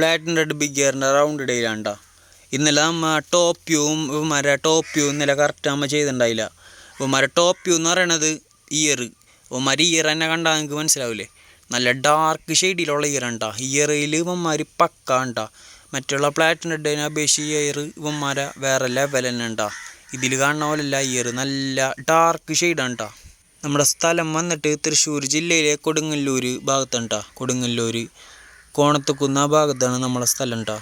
പ്ലാറ്റിൻ red big ഗിയറിന്റെ round ഇടയിലാണ് ഇന്നലെ നമ്മ ടോപ്പ് വ്യൂവും ഇവന്മാരെ ടോപ്പ് വ്യൂ ഇന്നലെ കറക്റ്റ് നമ്മൾ ചെയ്തിട്ടുണ്ടായില്ല. ഇവന്മാരെ ടോപ്പ് വ്യൂ എന്ന് പറയണത് ഇയർ ഇവന്മാർ ഇയർ തന്നെ കണ്ടാൽ നിങ്ങൾക്ക് മനസ്സിലാവില്ലേ നല്ല ഡാർക്ക് ഷെയ്ഡിലുള്ള ഇയർ ഉണ്ടാ ഇയറിൽ ഇവന്മാർ പക്ക ഉണ്ടാ മറ്റുള്ള പ്ലാറ്റിൻ റെഡിനെ അപേക്ഷിച്ച് ഇയർ ഇവന്മാരെ വേറെ ലെവൽ തന്നെ ഉണ്ടാ ഇതിൽ കാണുന്ന പോലെയല്ല ഇയർ നല്ല ഡാർക്ക് ഷെയ്ഡാണ് കേട്ടോ നമ്മുടെ സ്ഥലം വന്നിട്ട് തൃശ്ശൂർ ജില്ലയിലെ കൊടുങ്ങല്ലൂർ ഭാഗത്തുണ്ടാ കൊടുങ്ങല്ലൂർ കോണത്തുകുന്ന ഭാഗത്താണ് നമ്മളെ സ്ഥലം ഉണ്ടാ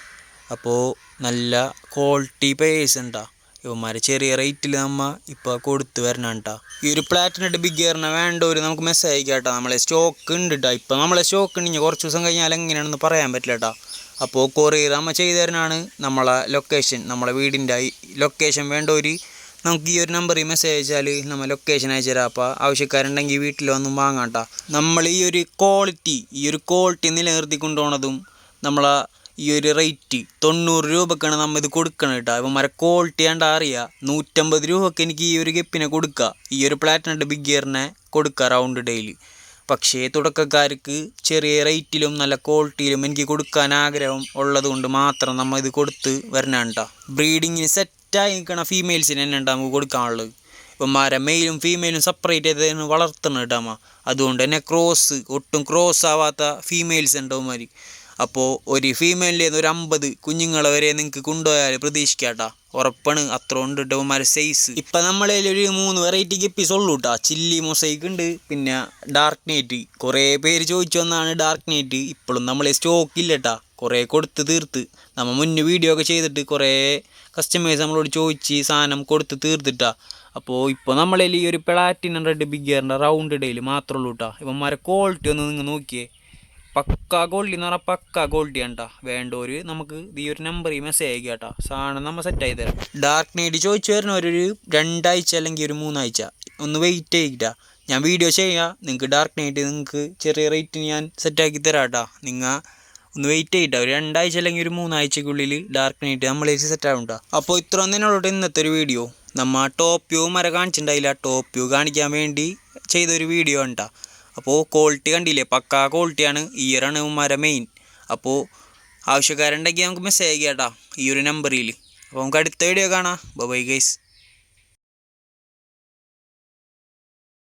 അപ്പോൾ നല്ല ക്വാളിറ്റി പേഴ്സ് ഉണ്ടാ ഇവന്മാരെ ചെറിയ റേറ്റിൽ നമ്മ ഇപ്പോൾ വരണം വരണണ്ടാ ഈ ഒരു പ്ലാറ്റിനറ്റ് ബിഗ് ഇയറിനെ വേണ്ടവർ നമുക്ക് മെസ്സേജ് അയക്കാട്ടോ. നമ്മളെ സ്റ്റോക്ക് ഉണ്ട് കേട്ടോ ഇപ്പോൾ നമ്മളെ സ്റ്റോക്ക് ഉണ്ട് കുറച്ച് ദിവസം കഴിഞ്ഞാൽ എങ്ങനെയാണെന്ന് പറയാൻ പറ്റില്ല കേട്ടോ അപ്പോൾ കൊറിയർ അമ്മ ചെയ്തു തരുന്നതാണ് നമ്മളെ ലൊക്കേഷൻ നമ്മളെ വീടിന്റെ ലൊക്കേഷൻ വേണ്ടവർ നമുക്ക് ഈ ഒരു നമ്പറിൽ മെസ്സേജ് അയച്ചാൽ നമ്മൾ ലൊക്കേഷൻ അയച്ചു തരാം അപ്പോൾ ആവശ്യക്കാരുണ്ടെങ്കിൽ വീട്ടിൽ വന്നും വാങ്ങാം നമ്മൾ ഈ ഒരു ക്വാളിറ്റി ഈ ഒരു ക്വാളിറ്റി നിലനിർത്തി കൊണ്ടുപോകണതും നമ്മളെ ഈ ഒരു റേറ്റ് തൊണ്ണൂറ് രൂപക്കാണ് നമ്മൾ ഇത് കൊടുക്കണം കേട്ടോ. അപ്പം മര ക്വാളിറ്റി കണ്ടാൽ അറിയാം. നൂറ്റമ്പത് രൂപക്ക് എനിക്ക് ഈ ഒരു ഗപ്പിനെ കൊടുക്കുക ഈ ഒരു പ്ലാറ്റിനട്ട് ബിഗ് ഇയറിനെ കൊടുക്കുക റൗണ്ട് ഡേയിൽ പക്ഷേ തുടക്കക്കാർക്ക് ചെറിയ റേറ്റിലും നല്ല ക്വാളിറ്റിയിലും എനിക്ക് കൊടുക്കാൻ ആഗ്രഹം ഉള്ളതുകൊണ്ട് മാത്രം നമ്മൾ ഇത് കൊടുത്ത് വരണം കേട്ടോ ബ്രീഡിങ്ങിന് സെറ്റായി നിൽക്കണ ഫീമെയിൽസിന് തന്നെ ഉണ്ടാകും നമുക്ക് കൊടുക്കാനുള്ളത്. ഇപ്പം മരം മെയിലും ഫീമെയിലും സെപ്പറേറ്റ് ചെയ്ത് വളർത്തണം കേട്ടോ അതുകൊണ്ട് തന്നെ ക്രോസ് ഒട്ടും ക്രോസ് ആവാത്ത ഫീമെയിൽസ് ഉണ്ടാവും അപ്പോൾ ഒരു ഫീമെയിലിൽ നിന്ന് ഒരു അമ്പത് കുഞ്ഞുങ്ങളെ വരെ നിങ്ങൾക്ക് കൊണ്ടുപോയാൽ പ്രതീക്ഷിക്കാട്ടാ. ഉറപ്പാണ് അത്ര ഉണ്ട് ഡോമാര സൈസ് ഇപ്പം നമ്മളെ ഒരു മൂന്ന് വെറൈറ്റി ഗപ്പീസ് ഉള്ളൂ കേട്ടോ ചില്ലി മൊസൈക്ക് ഉണ്ട് പിന്നെ ഡാർക്ക് നൈറ്റ് കുറേ പേര് ചോദിച്ചു വന്നാണ് ഡാർക്ക് നൈറ്റ് ഇപ്പോഴും നമ്മളെ സ്റ്റോക്ക് ഇല്ല കേട്ടാ കുറേ കൊടുത്ത് തീർത്ത്. നമ്മൾ മുന്നേ വീഡിയോ ഒക്കെ ചെയ്തിട്ട് കുറേ കസ്റ്റമേഴ്സ് നമ്മളോട് ചോദിച്ച് സാധനം കൊടുത്ത് തീർത്തിട്ടാ. അപ്പോൾ ഇപ്പോൾ നമ്മളതിൽ ഈ ഒരു പ്ലാറ്റിനം റെഡ് ബിഗ്ഗറിന്റെ റൗണ്ട് ഡേയിൽ മാത്രമേ ഉള്ളൂ കേട്ടോ ഇവന്മാരെ ക്വാളിറ്റി ഒന്ന് നിങ്ങൾ നോക്കിയേ. പക്ക ഗോൾഡി എന്ന് പറഞ്ഞാൽ പക്ക ഗോൾഡി ആണ്ടാ വേണ്ടവർ നമുക്ക് ഈ ഒരു നമ്പർ ഈ മെസ്സേജ് അയക്കുക കേട്ടോ. സാധനം നമ്മൾ സെറ്റ് ആയി തരാം. ഡാർക്ക് നൈറ്റ് ചോദിച്ചു വരുന്നവരൊരു രണ്ടാഴ്ച അല്ലെങ്കിൽ ഒരു മൂന്നാഴ്ച. ഒന്ന് വെയിറ്റ് ചെയ്യിട്ടാ. ഞാൻ വീഡിയോ ചെയ്യാം. നിങ്ങൾക്ക് ഡാർക്ക് നൈറ്റ് നിങ്ങൾക്ക് ചെറിയ റേറ്റിന് ഞാൻ സെറ്റാക്കി തരാം കേട്ടോ. നിങ്ങൾ ഒന്ന് വെയിറ്റ് ചെയ്യട്ടോ. ഒരു രണ്ടാഴ്ച അല്ലെങ്കിൽ ഒരു മൂന്നാഴ്ചക്കുള്ളിൽ ഡാർക്ക് നൈറ്റ് ഏച്ചി സെറ്റ് ആവും കേട്ടോ. അപ്പോൾ ഇത്ര ഒന്നിനോട്ട് ഇന്നത്തെ ഒരു വീഡിയോ നമ്മ ടോപ്പ് വ്യൂ മര കാണിച്ചിട്ടുണ്ടായില്ല. ടോപ്പ് വ്യൂ കാണിക്കാൻ വേണ്ടി ചെയ്തൊരു വീഡിയോ ഉണ്ടാ അപ്പോൾ ക്വാളിറ്റി കണ്ടില്ലേ? പക്കാ ക്വാളിറ്റിയാണ് ഈയറാണ് മര മെയിൻ അപ്പോൾ ആവശ്യക്കാരുണ്ടെങ്കിൽ നമുക്ക് മെസ്സേജ് ചെയ്യാം കേട്ടോ ഈ ഒരു നമ്പറിൽ അപ്പോൾ നമുക്ക് അടുത്ത വീഡിയോ കാണാം. Bye guys